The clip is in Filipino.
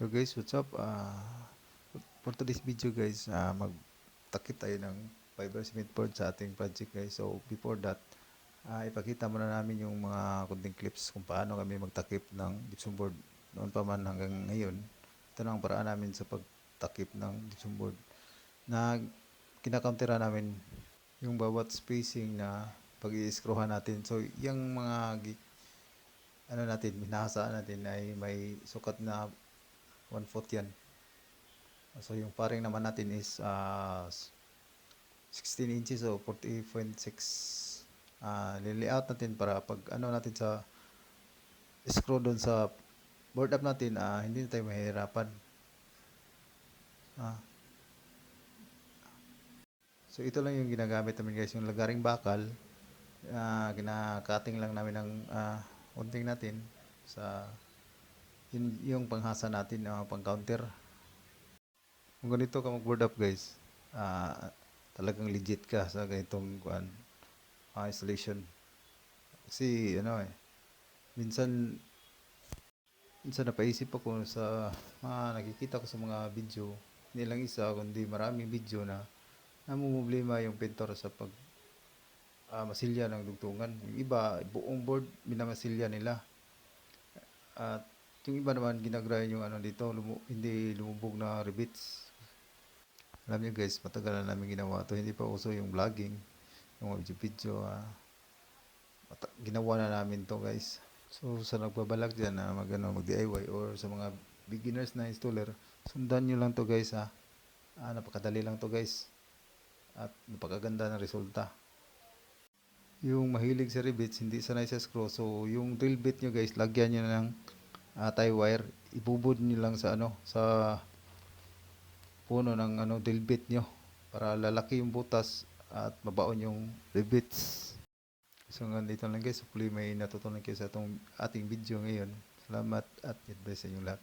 So guys, what's up? Uh, for today's video guys, uh, magtakip tayo ng fiber cement board sa ating project guys. So before that, uh, ipakita muna namin yung mga kunting clips kung paano kami magtakip ng gypsum board noon pa man hanggang ngayon. Ito na ang paraan namin sa pagtakip ng gypsum board na kinakountera namin yung bawat spacing na pag i natin. So yung mga ano natin, minahasaan natin ay may sukat na 1 foot yan. So yung paring naman natin is ah, 16 inches o 40.6 uh, layout natin para pag ano natin sa screw doon sa board up natin ah, hindi na tayo mahirapan. Ah. So ito lang yung ginagamit namin guys, yung lagaring bakal. Uh, kinakating lang namin ng uh, unting natin sa yun, yung panghasa natin, uh, pang counter. Kung ganito ka mag-board up guys, ah, talagang legit ka sa ganitong kuan, ah, installation. Kasi ano eh, minsan minsan napaisip ako sa mga nakikita ko sa mga video, hindi lang isa kundi maraming video na namumblema yung pintor sa pag ah, masilya ng dugtungan. Yung iba, buong board minamasilya nila. At yung iba naman ginagray yung ano dito, lumu- hindi lumubog na rivets. Alam niyo guys, matagal na namin ginawa to. Hindi pa uso yung vlogging, yung video video. ah. Mata- ginawa na namin to guys. So sa nagbabalak dyan na mag, ano, mag DIY or sa mga beginners na installer, sundan nyo lang to guys ha. Ah, napakadali lang to guys. At napakaganda ng resulta. Yung mahilig sa rivets, hindi sanay sa screw. So yung drill bit nyo guys, lagyan nyo ng ah, tie wire. Ibubod nyo lang sa ano, sa puno ng ano, drill bit nyo para lalaki yung butas at mabaon yung rivets. So hanggang dito lang guys. Hopefully may natutunan kayo sa itong ating video ngayon. Salamat at God bless sa inyong lahat.